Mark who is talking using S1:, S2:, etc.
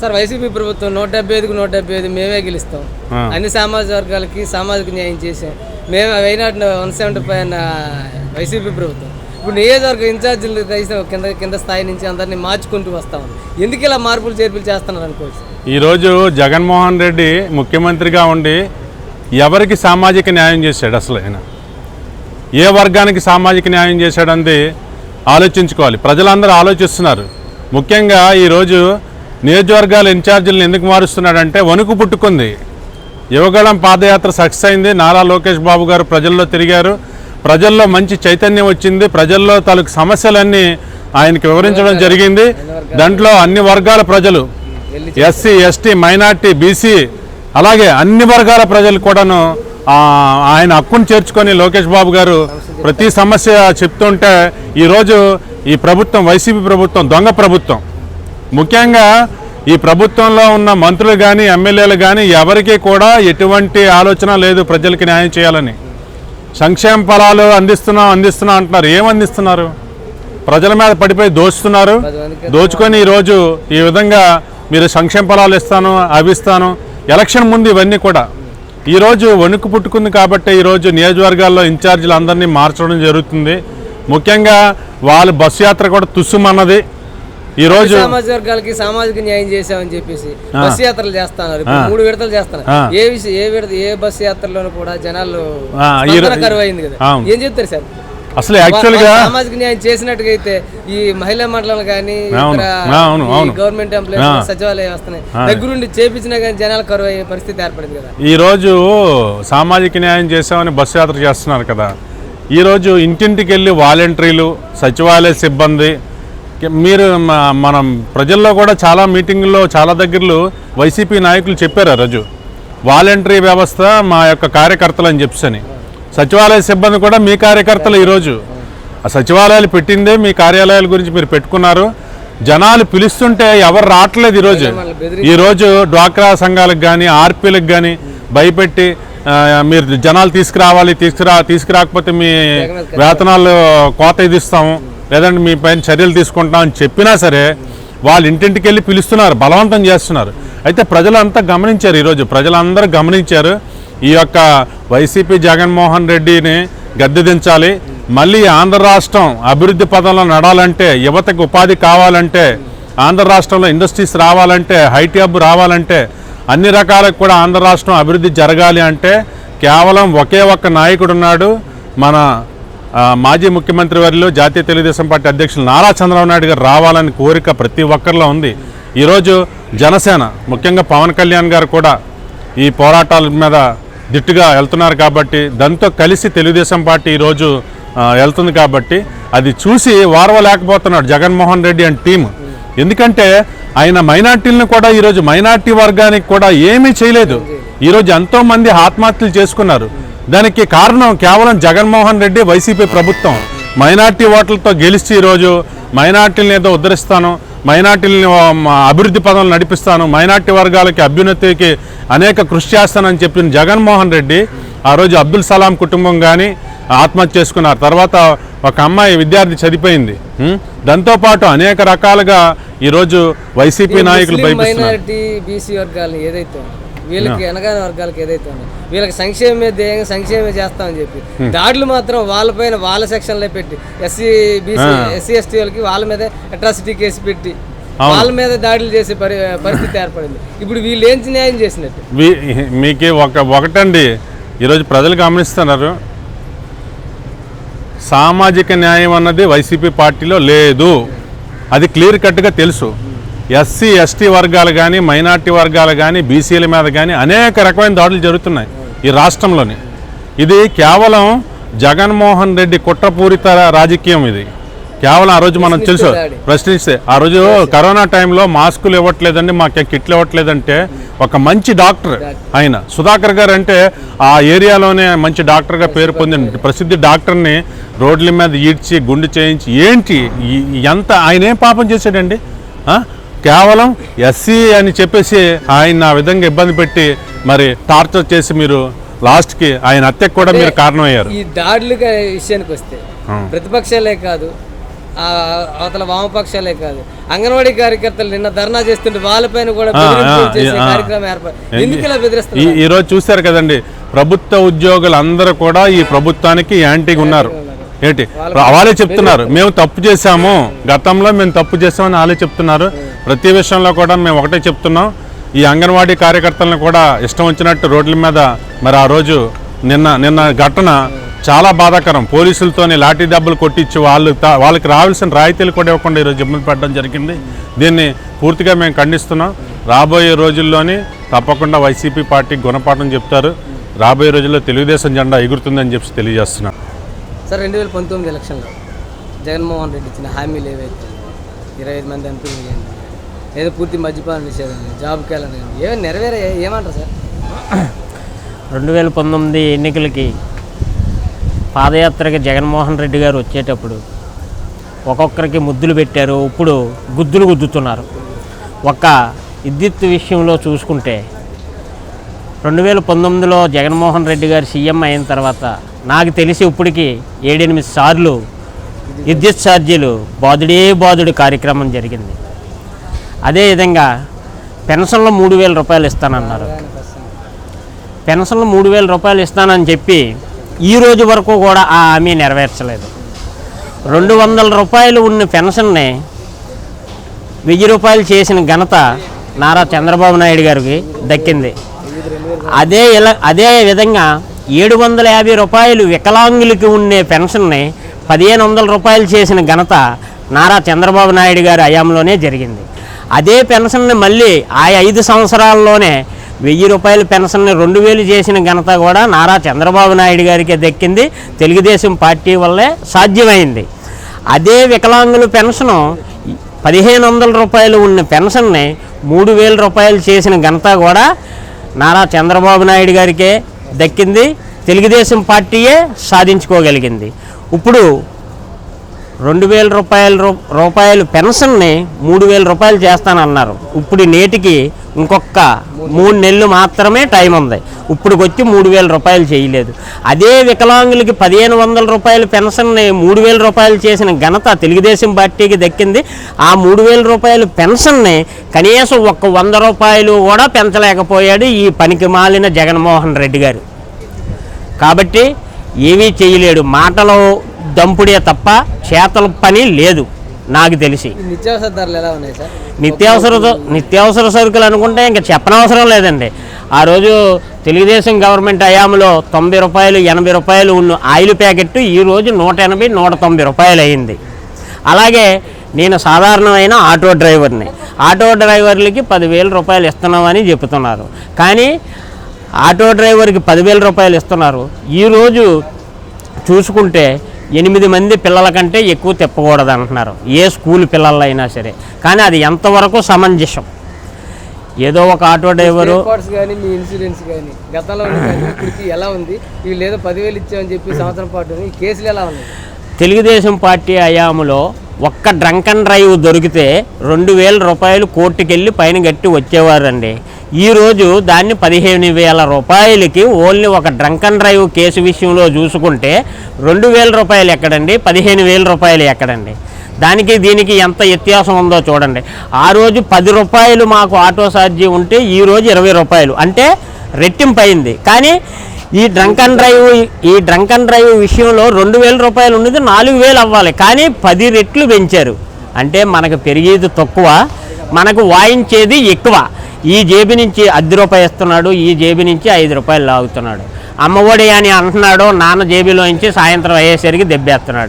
S1: Sir YCP ప్రభుత్వం నూట డెబ్బై ఐదుకు నూట డెబ్బై ఐదు మేమే గెలుస్తాం. అన్ని సామాజిక వర్గాలకి సామాజిక న్యాయం చేసాం మేము why not one seventy five అన్న వైసీపీ ప్రభుత్వం. ఇప్పుడు నియోజకవర్గ ఇన్ఛార్జీలు తీసిన కింద కింద స్థాయి నుంచి అందరినీ మార్చుకుంటూ వస్తాం ఎందుకు ఇలా మార్పులు చేర్పులు చేస్తున్నారు అనుకోవచ్చు?
S2: ఈరోజు జగన్మోహన్ రెడ్డి ముఖ్యమంత్రిగా ఉండి ఎవరికి సామాజిక న్యాయం చేశాడు అసలు ఆయన? ఏ వర్గానికి సామాజిక న్యాయం చేశాడంది ఆలోచించుకోవాలి. ప్రజలందరూ ఆలోచిస్తున్నారు. ముఖ్యంగా ఈరోజు నియోజకవర్గాల ఇన్ఛార్జీలను ఎందుకు మారుస్తున్నాడంటే వణుకు పుట్టుకుంది. యువగళం పాదయాత్ర సక్సెస్ అయింది. నారా లోకేష్ బాబు గారు ప్రజల్లో తిరిగారు. ప్రజల్లో మంచి చైతన్యం వచ్చింది. ప్రజల్లో తాలూకు సమస్యలన్నీ ఆయనకి వివరించడం జరిగింది. దాంట్లో అన్ని వర్గాల ప్రజలు ఎస్సీ ఎస్టీ మైనార్టీ బీసీ అలాగే అన్ని వర్గాల ప్రజలు కూడాను ఆయన హక్కును చేర్చుకొని లోకేష్ బాబు గారు ప్రతి సమస్య చెప్తుంటే ఈరోజు ఈ ప్రభుత్వం వైసీపీ ప్రభుత్వం దొంగ ప్రభుత్వం ముఖ్యంగా ఈ ప్రభుత్వంలో ఉన్న మంత్రులు కానీ ఎమ్మెల్యేలు కానీ ఎవరికి కూడా ఎటువంటి ఆలోచన లేదు ప్రజలకి న్యాయం చేయాలని. సంక్షేమ ఫలాలు అందిస్తున్నాం అందిస్తున్నాం అంటున్నారు. ఏమందిస్తున్నారు ప్రజల మీద పడిపోయి దోచుతున్నారు. దోచుకొని ఈరోజు ఈ విధంగా మీరు సంక్షేమ ఫలాలు ఇస్తాను అవి ఇస్తాను. ఎలక్షన్ ముందు ఇవన్నీ కూడా. ఈరోజు వణుకు పుట్టుకుంది కాబట్టి ఈరోజు నియోజకవర్గాల్లో ఇన్ఛార్జీలు అందరినీ మార్చడం జరుగుతుంది. ముఖ్యంగా వాళ్ళ బస్సు యాత్ర కూడా తుస్సుమన్నది ఈరోజు
S1: సామాజిక వర్గాలకి సామాజిక న్యాయం చేసామని చెప్పేసి బస్సు యాత్రలు చేస్తున్నారు. ఇప్పుడు మూడు విడతలు చేస్తున్నారు. ఏ విషయం ఏ విడత ఏ బస్సు యాత్రలోనూ కూడా జనాలు
S2: ఈ
S1: కరువు అయింది కదా. ఏం చెప్తారు సార్?
S2: అసలు యాక్చువల్గా
S1: వా- సామాజిక న్యాయం చేసినట్టుగా అయితే ఈ మహిళా మండలం కానీ. గవర్నమెంట్ ఎంప్లాయీస్ సచివాలయ వ్యవస్థని దగ్గరుండి చేపించినా కానీ జనాలు కరువు అయ్యే పరిస్థితి ఏర్పడింది కదా.
S2: ఈరోజు సామాజిక న్యాయం చేసామని బస్సు యాత్ర చేస్తున్నారు కదా. ఈరోజు ఇంటింటికి వెళ్ళి వాలంటీర్లు సచివాలయ సిబ్బంది మీరు మనం ప్రజల్లో కూడా చాలా మీటింగుల్లో చాలా దగ్గరలో వైసీపీ నాయకులు చెప్పారు ఆ రోజు. వాలంటరీ వ్యవస్థ మా యొక్క కార్యకర్తలు అని చెప్పని సచివాలయ సిబ్బంది కూడా మీ కార్యకర్తలు ఈరోజు. ఆ సచివాలయాలు పెట్టిందే మీ కార్యాలయాల గురించి మీరు పెట్టుకున్నారు. జనాలు పిలుస్తుంటే ఎవరు రావట్లేదు ఈరోజు. ఈరోజు డ్వాక్రా సంఘాలకు కానీ ఆర్పీలకు కానీ భయపెట్టి మీరు జనాలు తీసుకురావాలి తీసుకురా తీసుకురాకపోతే మీ వేతనాలు కోత విధిస్తాము లేదంటే మీ పైన చర్యలు తీసుకుంటాం అని చెప్పినా సరే వాళ్ళు ఇంటింటికి వెళ్ళి పిలుస్తున్నారు బలవంతం చేస్తున్నారు. అయితే ప్రజలంతా గమనించారు ఈరోజు. ప్రజలందరూ గమనించారు. ఈ యొక్క వైసీపీ జగన్మోహన్ రెడ్డిని గద్దె దించాలి. మళ్ళీ ఆంధ్ర రాష్ట్రం అభివృద్ధి పదంలో నడాలంటే యువతకు ఉపాధి కావాలంటే ఆంధ్ర రాష్ట్రంలో ఇండస్ట్రీస్ రావాలంటే హైటీ హబ్ రావాలంటే అన్ని రకాలకు కూడా ఆంధ్ర రాష్ట్రం అభివృద్ధి జరగాలి అంటే కేవలం ఒకే ఒక్క నాయకుడు ఉన్నాడు మన మాజీ ముఖ్యమంత్రి వారిలో జాతీయ తెలుగుదేశం పార్టీ అధ్యక్షులు నారా చంద్రబాబు నాయుడు గారు రావాలని కోరిక ప్రతి ఒక్కరిలో ఉంది. ఈరోజు జనసేన ముఖ్యంగా పవన్ కళ్యాణ్ గారు కూడా ఈ పోరాటాల మీద దిట్టుగా వెళ్తున్నారు కాబట్టి దాంతో కలిసి తెలుగుదేశం పార్టీ ఈరోజు వెళ్తుంది కాబట్టి అది చూసి వారవలేకపోతున్నాడు జగన్మోహన్ రెడ్డి అండ్ టీం ఎందుకంటే ఆయన మైనార్టీలను కూడా ఈరోజు మైనార్టీ వర్గానికి కూడా ఏమీ చేయలేదు. ఈరోజు ఎంతో మంది ఆత్మహత్యలు చేసుకున్నారు. దానికి కారణం కేవలం జగన్మోహన్ రెడ్డి వైసీపీ ప్రభుత్వం. మైనార్టీ ఓట్లతో గెలిచి ఈరోజు మైనార్టీలను ఏదో ఉద్ధరిస్తాను మైనార్టీలని అభివృద్ధి పదంలో నడిపిస్తాను మైనార్టీ వర్గాలకి అభ్యున్నతికి అనేక కృషి చేస్తానని చెప్పిన జగన్మోహన్ రెడ్డి ఆ రోజు అబ్దుల్ సలాం కుటుంబం కానీ ఆత్మహత్య చేసుకున్నారు. తర్వాత ఒక అమ్మాయి విద్యార్థి చనిపోయింది? దాంతోపాటు అనేక రకాలుగా ఈరోజు వైసీపీ నాయకులు భయపిస్తున్నారు.
S1: వీళ్ళకి అనగానే వర్గాలకి ఏదైతే ఉందో. వీళ్ళకి సంక్షేమమే ధ్యేయంగా సంక్షేమమే చేస్తామని చెప్పి. దాడులు మాత్రం వాళ్ళపైన వాళ్ళ సెక్షన్లో పెట్టి ఎస్సీ బీసీ ఎస్సీ ఎస్టీ వాళ్ళకి వాళ్ళ మీద అట్రాసిటీ కేసు పెట్టి వాళ్ళ మీద దాడులు చేసే పరి పరిస్థితి ఏర్పడింది. ఇప్పుడు వీళ్ళు ఏం న్యాయం చేసినట్టు?
S2: మీకు ఒక ఒకటండి. ఈరోజు ప్రజలు గమనిస్తున్నారు. సామాజిక న్యాయం అన్నది వైసీపీ పార్టీలో లేదు. అది క్లియర్ కట్గా తెలుసు. ఎస్సీ ఎస్టీ వర్గాలు కానీ మైనార్టీ వర్గాలు కానీ బీసీల మీద కానీ అనేక రకమైన దాడులు జరుగుతున్నాయి ఈ రాష్ట్రంలోని. ఇది కేవలం జగన్మోహన్ రెడ్డి కుట్రపూరిత రాజకీయం ఇది. కేవలం ఆ రోజు మనం తెలుసు. ప్రశ్నిస్తే ఆ రోజు కరోనా టైంలో మాస్కులు ఇవ్వట్లేదండి మాకు కిట్లు ఇవ్వట్లేదంటే ఒక మంచి డాక్టర్ ఆయన సుధాకర్ గారు అంటే ఆ ఏరియాలోనే మంచి డాక్టర్గా పేరు పొందిన ప్రసిద్ధి డాక్టర్ని రోడ్ల మీద ఈడ్చి గుండు చేయించి ఏంటి ఎంత ఆయన ఏం పాపం చేశాడండి? కేవలం ఎస్సీ అని చెప్పేసి ఆయన ఆ విధంగా ఇబ్బంది పెట్టి మరి టార్చర్ చేసి మీరు లాస్ట్కి ఆయన హత్యకు కూడా మీరు కారణమయ్యారు
S1: ఈ దాడులుగా విషయానికి వస్తే. ప్రతిపక్షాలే కాదు అవతల వామపక్షాలే కాదు అంగన్వాడీ కార్యకర్తలు నిన్న ధర్నా చేస్తుంటే వాళ్ళపైన కూడా. కార్యక్రమం ఏర్పాటు ఎందుకు ఇలా
S2: ఈ రోజు చూశారు కదండి ప్రభుత్వ ఉద్యోగులు అందరూ కూడా ఈ ప్రభుత్వానికి యాంటీగా ఉన్నారు ఏంటి? వాళ్ళే చెప్తున్నారు. మేము తప్పు చేశాము. గతంలో మేము తప్పు చేశామని వాళ్ళే చెప్తున్నారు. ప్రతి విషయంలో కూడా మేము ఒకటే చెప్తున్నాం. ఈ అంగన్వాడీ కార్యకర్తలను కూడా ఇష్టం వచ్చినట్టు రోడ్ల మీద మరి ఆ రోజు నిన్న నిన్న ఘటన చాలా బాధాకరం. పోలీసులతోని లాఠీ దెబ్బలు కొట్టించి వాళ్ళు వాళ్ళకి రావాల్సిన రాయితీలు కూడా ఇవ్వకుండా ఈరోజు ఇబ్బంది పెట్టడం జరిగింది. దీన్ని పూర్తిగా మేము ఖండిస్తున్నాం. రాబోయే రోజుల్లోని తప్పకుండా వైసీపీ పార్టీ గుణపాఠం చెప్తారు. రాబోయే రోజుల్లో తెలుగుదేశం జెండా ఎగురుతుందని చెప్పి తెలియజేస్తున్నాం.
S1: సార్ రెండు వేల పంతొమ్మిది ఎలక్షన్లో జగన్మోహన్ రెడ్డి ఇచ్చిన హామీలు ఏవైతే ఇరవై ఐదు మంది ఎంపీలు చేయండి ఏదో పూర్తి మద్యపానం నిషేధం జాబ్కి వెళ్ళండి ఏమైనా నెరవేరే ఏమంటారు సార్?
S3: రెండు వేల పంతొమ్మిది ఎన్నికలకి పాదయాత్రకి జగన్మోహన్ రెడ్డి గారు వచ్చేటప్పుడు ఒక్కొక్కరికి ముద్దులు పెట్టారు ఇప్పుడు గుద్దులు గుద్దుతున్నారు. ఒక విద్యుత్ విషయంలో చూసుకుంటే రెండు వేల పంతొమ్మిదిలో జగన్మోహన్ రెడ్డి గారు సీఎం అయిన తర్వాత నాకు తెలిసి ఇప్పటికి ఏడెనిమిది సార్లు విద్యుత్ ఛార్జీలు బాదుడే బాదుడు కార్యక్రమం జరిగింది. అదేవిధంగా పెన్షన్లో మూడు వేల రూపాయలు ఇస్తానన్నారు. పెన్షన్లు మూడు వేల రూపాయలు ఇస్తానని చెప్పి ఈ రోజు వరకు కూడా ఆ హామీ నెరవేర్చలేదు. రెండు వందల రూపాయలు ఉన్న పెన్షన్ని వెయ్యి రూపాయలు చేసిన ఘనత నారా చంద్రబాబు నాయుడు గారికి దక్కింది. అదే ఇలా అదే విధంగా ఏడు వందల యాభై రూపాయలు వికలాంగులకి ఉండే పెన్షన్ని పదిహేను వందల రూపాయలు చేసిన ఘనత నారా చంద్రబాబు నాయుడు గారి హయాంలోనే జరిగింది. అదే పెన్షన్ని మళ్ళీ ఆ ఐదు సంవత్సరాల్లోనే వెయ్యి రూపాయల పెన్షన్ని రెండు వేలు చేసిన ఘనత కూడా నారా చంద్రబాబు నాయుడు గారికి దక్కింది. తెలుగుదేశం పార్టీ వల్లే సాధ్యమైంది. అదే వికలాంగుల పెన్షను పదిహేను వందల రూపాయలు ఉన్న పెన్షన్ని మూడు వేల రూపాయలు చేసిన ఘనత కూడా నారా చంద్రబాబు నాయుడు గారికే దక్కింది. తెలుగుదేశం పార్టీయే సాధించుకోగలిగింది. ఇప్పుడు రెండు వేల రూపాయల రూ- రూపాయలు పెన్షన్ని మూడు వేల రూపాయలు చేస్తానన్నారు. ఇప్పుడు నేటికి ఇంకొక మూడు నెలలు మాత్రమే టైం ఉంది. ఇప్పుడు వచ్చి మూడు వేల రూపాయలు చేయలేదు. అదే వికలాంగులకి పదిహేను వందల రూపాయల పెన్షన్ని మూడు వేల రూపాయలు చేసిన ఘనత తెలుగుదేశం పార్టీకి దక్కింది. ఆ మూడు వేల రూపాయల పెన్షన్ని కనీసం ఒక్క వంద రూపాయలు కూడా పెంచలేకపోయాడు ఈ పనికి మాలిన జగన్మోహన్ రెడ్డి గారు. కాబట్టి ఏమీ చేయలేడు. మాటలో దంపుడే తప్ప చేతల పని లేదు. నాకు తెలిసి.
S1: నిత్యావసర ధరలు ఎలా ఉన్నాయి సార్?
S3: నిత్యావసర నిత్యావసర సరుకులు అనుకుంటే ఇంకా చెప్పనవసరం లేదండి. ఆ రోజు తెలుగుదేశం గవర్నమెంట్ హయాంలో తొంభై రూపాయలు ఎనభై రూపాయలు ఉన్న ఆయిల్ ప్యాకెట్ ఈ రోజు నూట ఎనభై నూట తొంభై రూపాయలు అయింది. అలాగే నేను సాధారణమైన ఆటో డ్రైవర్ని. ఆటో డ్రైవర్లకి పదివేల రూపాయలు ఇస్తున్నామని చెప్తున్నారు కానీ ఆటో డ్రైవర్కి పదివేల రూపాయలు ఇస్తున్నారు. ఈరోజు చూసుకుంటే ఎనిమిది మంది పిల్లల కంటే ఎక్కువ తిప్పకూడదు అంటున్నారు ఏ స్కూల్ పిల్లలైనా సరే. కానీ అది ఎంతవరకు సమంజసం? ఏదో ఒక ఆటో డ్రైవరు
S1: కానీ మీ ఇన్సూరెన్స్ కానీ గతంలో ఇప్పటికి ఎలా ఉంది? వీళ్ళు ఏదో పదివేలు ఇచ్చామని చెప్పి సంవత్సరం పాటు కేసులు ఎలా ఉన్నాయి?
S3: తెలుగుదేశం పార్టీ హయాంలో ఒక్క డ్రంక్ అండ్ డ్రైవ్ దొరికితే రెండు వేల రూపాయలు కోర్టుకెళ్ళి పైన గట్టి వచ్చేవారండి. ఈరోజు దాన్ని పదిహేను వేల రూపాయలకి ఓన్లీ ఒక డ్రంక్ అండ్ డ్రైవ్ కేసు విషయంలో చూసుకుంటే రెండు వేల రూపాయలు ఎక్కడండి? పదిహేను వేల రూపాయలు ఎక్కడండి? దానికి దీనికి ఎంత వ్యత్యాసం ఉందో చూడండి. ఆ రోజు పది రూపాయలు మాకు ఆటో ఛార్జీ ఉంటే ఈరోజు ఇరవై రూపాయలు. అంటే రెట్టింపు అయింది. కానీ ఈ డ్రంక్ అండ్ డ్రైవ్ ఈ డ్రంక్ అండ్ డ్రైవ్ విషయంలో రెండు వేల రూపాయలు ఉన్నది నాలుగు వేలు అవ్వాలి. కానీ పది రెట్లు పెంచారు. అంటే మనకు పెరిగేది తక్కువ మనకు వాయించేది ఎక్కువ. ఈ జేబు నుంచి అర్ధ రూపాయి ఇస్తున్నాడు ఈ జేబు నుంచి ఐదు రూపాయలు లాగుతున్నాడు. అమ్మఒడి అని అంటున్నాడు నాన్న జేబులో నుంచి సాయంత్రం అయ్యేసరికి దెబ్బేస్తున్నాడు.